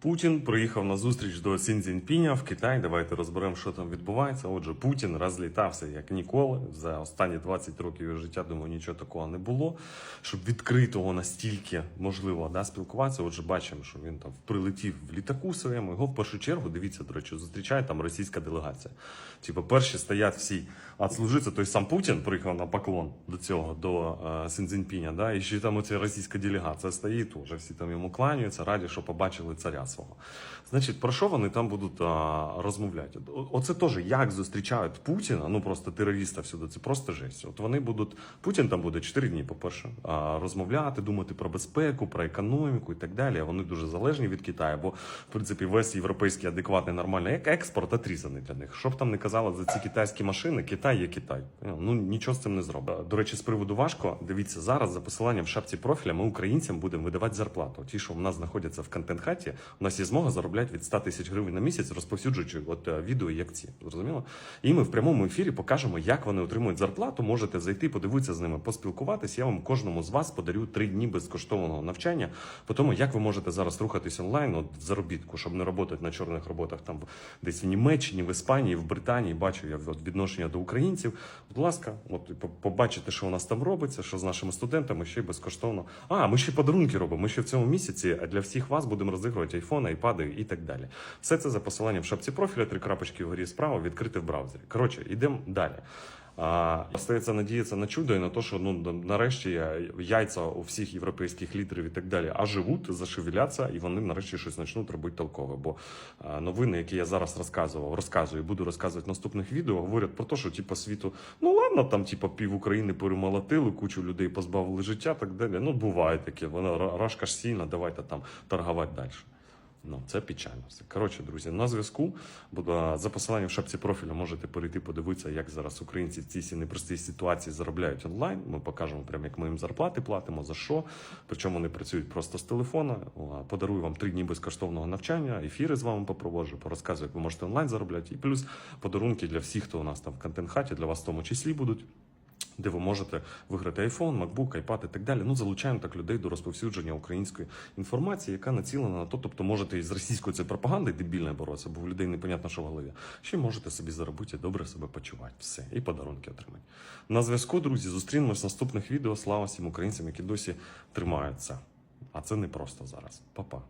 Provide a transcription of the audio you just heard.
Путін приїхав на зустріч до Сіндзіньпіня в Китай. Давайте розберемо, що там відбувається. Отже, Путін розлітався як ніколи. За останні 20 років його життя, думаю, нічого такого не було. Щоб відкритого настільки можливо да, спілкуватися. Отже, бачимо, що він там прилетів в літаку своєму. Його в першу чергу, дивіться, до речі, зустрічає там російська делегація. Типу, перші стоять всі відслужитися. Той сам Путін приїхав на поклон до цього, до е, Сіндзіньпіня, да, і ще там оця російська делегація стоїть, уже всі там йому кланяються, раді, що побачили царя свого. Значить, про що вони там будуть а, розмовляти? Оце теж як зустрічають Путіна, ну просто терориста всюди, це просто жесть. От вони будуть, Путін там буде 4 дні, по-перше, а, розмовляти, думати про безпеку, про економіку і так далі. Вони дуже залежні від Китаю, бо в принципі весь європейський адекватний нормальний ек- експорт отрізаний для них. Що б там не казали за ці китайські машини, Китай є Китай. Ну нічого з цим не зробить. До речі, з приводу важко. Дивіться зараз за посиланням в шапці профіля. Ми українцям будемо видавати зарплату. Ті, що в нас знаходяться в контент-хаті, у нас є змога заробляти від 100 тисяч гривень на місяць, розповсюджуючи от е, відео як ці. Зрозуміло? І ми в прямому ефірі покажемо, як вони отримують зарплату. Можете зайти, подивитися з ними, поспілкуватися. Я вам кожному з вас подарю три дні безкоштовного навчання по тому, як ви можете зараз рухатись онлайн от, в заробітку, щоб не працювати на чорних роботах там десь в Німеччині, в Іспанії, в Британії. Бачу я от, відношення до українців. Будь ласка, от побачите, що у нас там робиться, що з нашими студентами ще й безкоштовно. А, ми ще подарунки робимо. Ми ще в цьому місяці для всіх вас будемо розігрувати айфони, айпади і так далі. Все це за посиланням в шапці профіля, три крапочки вгорі справа, відкрити в браузері. Коротше, йдемо далі. Остається надіятися на чудо і на те, що ну нарешті е, яйця у всіх європейських лідерів і так далі, а живуть, зашевеляться, і вони нарешті щось почнуть робити толкове. Бо а, новини, які я зараз розказував, розказую, і буду розказувати в наступних відео, говорять про те, що типу, світу, ну ладно, там типу, пів України перемолотили, кучу людей позбавили життя, так далі. Ну буває таке, вона ра- рашка ж сильна, давайте там торгувати далі. Ну, це печально все. Коротше, друзі, на зв'язку. За посиланням в шапці профілю можете перейти подивитися, як зараз українці в цій непростій ситуації заробляють онлайн. Ми покажемо прямо, як ми їм зарплати платимо, за що. Причому вони працюють просто з телефона. Подарую вам три дні безкоштовного навчання, ефіри з вами попроводжу, порозказую, як ви можете онлайн заробляти. І плюс подарунки для всіх, хто у нас там в контент-хаті, для вас в тому числі будуть де ви можете виграти iPhone, MacBook, iPad і так далі. Ну, залучаємо так людей до розповсюдження української інформації, яка націлена на то. Тобто можете із російською цією пропагандою дебільною боротися, бо в людей непонятно, що в голові. Ще можете собі заробити і добре себе почувати. Все, і подарунки отримати. На зв'язку, друзі, зустрінемось в наступних відео. Слава всім українцям, які досі тримаються. А це не просто зараз. Па-па.